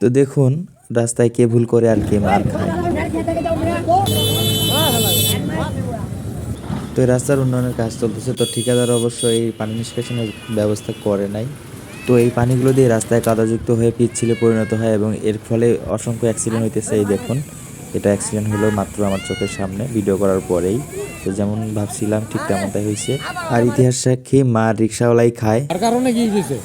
তো দেখুন, রাস্তায় কে ভুল করে আর কে মার খায়। তো এই রাস্তার উন্নয়নের কাজ চলতেছে, তো ঠিকাদার অবশ্য এই পানি নিষ্কাশনের ব্যবস্থা করে নাই। তো এই পানিগুলো দিয়ে রাস্তায় কাদাযুক্ত হয়ে পিচ্ছিলে পরিণত হয় এবং এর ফলে অসংখ্য অ্যাক্সিডেন্ট হইতেছে। এই দেখুন, এটা অ্যাক্সিডেন্ট হলো মাত্র আমার চোখের সামনে ভিডিও করার পরেই। তো যেমন ভাবছিলাম, ঠিক তেমনটাই হয়েছে আর ইতিহাস সাক্ষী, মা রিক্সাওয়ালাই খায়। কারণে কি হয়েছে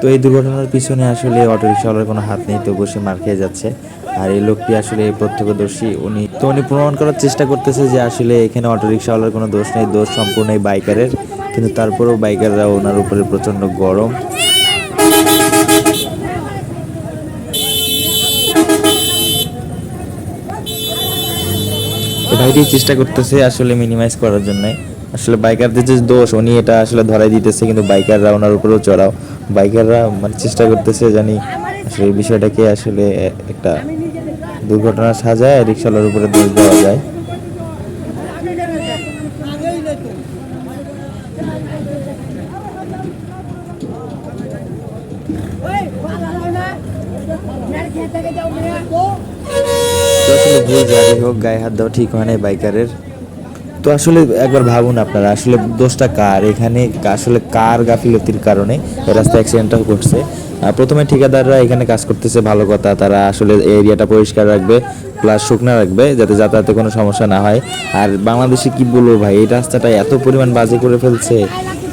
তো এই দুর্ঘটনার পিছনে আসলে অটোরিক্সাওয়ালার কোনো হাত নেই তো বসে মার খেয়ে যাচ্ছে। আর এই লোকটি আসলে প্রত্যক্ষদর্শী। উনি তো উনি প্রমাণ করার চেষ্টা করতেছে যে আসলে এখানে অটোরিক্সাওয়ালার কোনো দোষ নেই, দোষ সম্পূর্ণ এই বাইকারের। কিন্তু তারপরেও বাইকাররা ওনার উপরে প্রচণ্ড গরম। ভাইটি চেষ্টা করতেছে আসলে মিনিমাইজ করার জন্য। আসলে বাইকারদের যে দোষ, উনি এটা আসলে ধরাই দিতেছে, কিন্তু বাইকাররা ওনার উপরেও চড়াও। বাইকাররা মানে চেষ্টা করতেছে জানি আসলে এই বিষয়টাকে আসলে একটা দুর্ঘটনা সাজায় রিক্সাওয়ালার উপরে দোষ দেওয়া যায়? ভুল যাই হোক, গায়ে হাত দেওয়া ঠিক হয় না বাইকারের। তো আসলে একবার ভাবুন আপনারা, আসলে দোষটা কার? এখানে আসলে কার গাফিলতির কারণে রাস্তায় অ্যাক্সিডেন্টটা ঘটছে। প্রথমে ঠিকাদাররা এখানে কাজ করতেছে, ভালো কথা। তারা আসলে এরিয়াটা পরিষ্কার রাখবে প্লাস শুকনা রাখবে, যাতে যাতায়াতে কোনো সমস্যা না হয়। আর বাংলাদেশে কি বলব ভাই, এই রাস্তাটা এত পরিমাণ বাজে করে ফেলছে।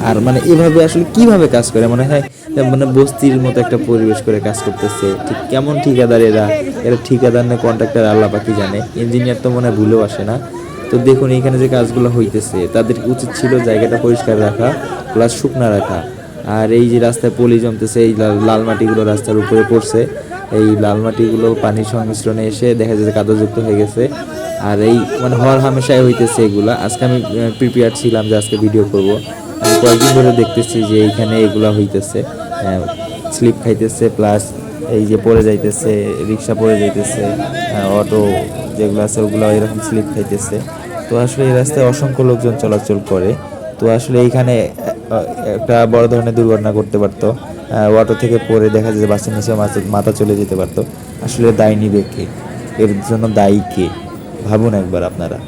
আর মানে এভাবে আসলে কীভাবে কাজ করে? মনে হয় মানে বস্তির মতো একটা পরিবেশ করে কাজ করতেছে। ঠিক কেমন ঠিকাদার এরা? এরা ঠিকাদার না কন্ট্রাক্টর আল্লাহ পাকি জানে। ইঞ্জিনিয়ার তো মনে ভুলেও আসে না। তো দেখুন এখানে যে কাজগুলো হইতেছে, তাদের উচিত ছিল জায়গাটা পরিষ্কার রাখা প্লাস শুকনা রাখা। আর এই যে রাস্তায় পলি জমতেছে, এই লাল মাটিগুলো রাস্তার উপরে পড়ছে। এই লাল মাটিগুলো পানির সংমিশ্রণে এসে দেখা যাচ্ছে কাদাযুক্ত হয়ে গেছে। আর এই মানে হর হামেশাই হইতেছে এগুলা। আজকে আমি প্রিপেয়ার ছিলাম যে আজকে ভিডিও করব। আমি কয়েকদিন ধরে দেখতেছি যে এইখানে এগুলা হইতেছে। স্লিপ খাইতেছে প্লাস এই যে পড়ে যাইতেছে, রিক্সা পড়ে যাইতেছে অটো যেগুলো আছে ওগুলো এরকম স্লিপ খাইতেছে। তো আসলে এই রাস্তায় অসংখ্য লোকজন চলাচল করে। তো আসলে এইখানে একটা বড় ধরনের দুর্ঘটনা করতে পারতো। অটো থেকে পরে দেখা যায় বাসের নিচে মাথা চলে যেতে পারতো। আসলে দায় নিবে কে? এর জন্য দায়ী কে? ভাবুন একবার আপনারা।